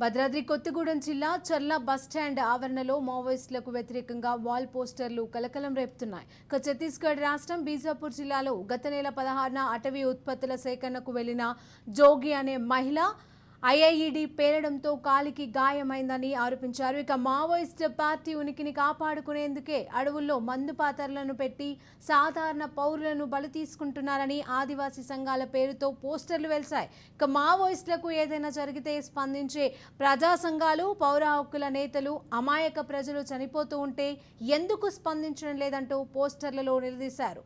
భద్రాద్రి కొత్తగూడెం జిల్లా చర్ల బస్టాండ్ ఆవరణలో మావోయిస్టులకు వ్యతిరేకంగా వాల్ పోస్టర్లు కలకలం రేపుతున్నాయి. ఇక ఛత్తీస్గఢ్ రాష్ట్రం బీజాపూర్ జిల్లాలో గత నెల పదహారున అటవీ ఉత్పత్తుల సేకరణకు వెళ్ళిన జోగి అనే మహిళ ఐఐఈడి పేలడంతో కాలికి గాయమైందని ఆరోపించారు. ఇక మావోయిస్ట్ పార్టీ ఉనికిని కాపాడుకునేందుకే అడవుల్లో మందు పాత్రలను పెట్టి సాధారణ పౌరులను బలి తీసుకుంటున్నారని ఆదివాసీ సంఘాల పేరుతో పోస్టర్లు వెలిశాయి. ఇక మావోయిస్టులకు ఏదైనా జరిగితే స్పందించే ప్రజా సంఘాలు పౌర హక్కుల నేతలు అమాయక ప్రజలు చనిపోతూ ఉంటే ఎందుకు స్పందించడం లేదంటూ పోస్టర్లలో నిలదీశారు.